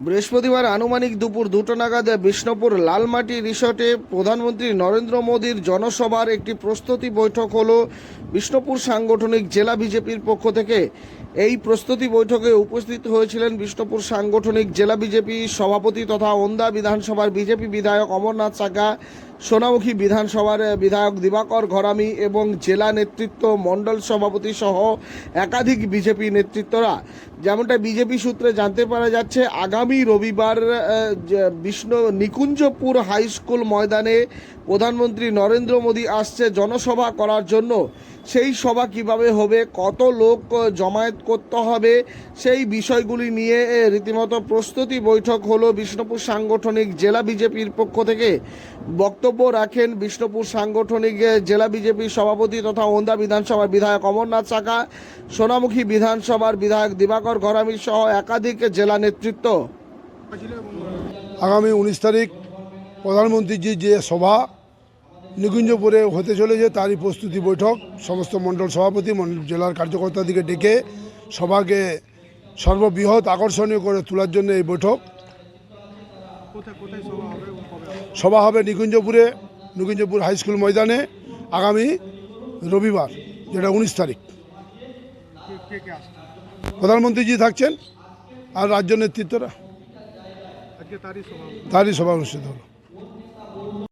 বৃহস্পতিবার আনুমানিক দুপুর দুটো নাগাদ বিষ্ণুপুর লালমাটি রিসর্টে প্রধানমন্ত্রী নরেন্দ্র মোদীর জনসভার একটি প্রস্তুতি বৈঠক হল বিষ্ণুপুর সাংগঠনিক জেলা বিজেপির পক্ষ থেকে। এই প্রস্তুতি বৈঠকে উপস্থিত হয়েছিলেন বিষ্ণুপুর সাংগঠনিক জেলা বিজেপি সভাপতি তথা ওন্দা বিধানসভার বিজেপি বিধায়ক অমরনাথ সাকা সোনামুখী বিধানসভার বিধায়ক দিবাকর ঘরামি এবং জেলা নেতৃত্ব মণ্ডল সভাপতি সহ একাধিক বিজেপি নেতৃত্বরা। যেমনটা বিজেপি সূত্রে জানতে পারা যাচ্ছে, আগামী রবিবার বিষ্ণু নিকুঞ্জপুর হাই স্কুল ময়দানে প্রধানমন্ত্রী নরেন্দ্র মোদী আসছে জনসভা করার জন্য। সেই সভা কীভাবে হবে, কত লোক জমায়েত করতে হবে, সেই বিষয়গুলি নিয়ে রীতিমতো প্রস্তুতি বৈঠক হলো বিষ্ণুপুর সাংগঠনিক জেলা বিজেপির পক্ষ থেকে। বক্তব্য রাখেন বিষ্ণুপুর সাংগঠনিক জেলা বিজেপির সভাপতি তথা ওন্দা বিধানসভার বিধায়ক অমরনাথ চাকা, সোনামুখী বিধানসভার বিধায়ক দিবাকর ঘরামি সহ একাধিক জেলা নেতৃত্ব। আগামী উনিশ তারিখ প্রধানমন্ত্রীজির যে সভা নিকুঞ্জপুরে হতে চলেছে তারই প্রস্তুতি বৈঠক। সমস্ত মণ্ডল সভাপতি জেলার কার্যকর্তাদিকে ডেকে সভাকে সর্ববৃহৎ আকর্ষণীয় করে তোলার জন্য এই বৈঠক। সভা হবে নিকুঞ্জপুরে নিকুঞ্জপুর হাই স্কুল ময়দানে আগামী রবিবার যেটা উনিশ তারিখ। প্রধানমন্ত্রীজি থাকছেন আর রাজ্য নেতৃত্বরা। তারই সভা অনুষ্ঠিত হলো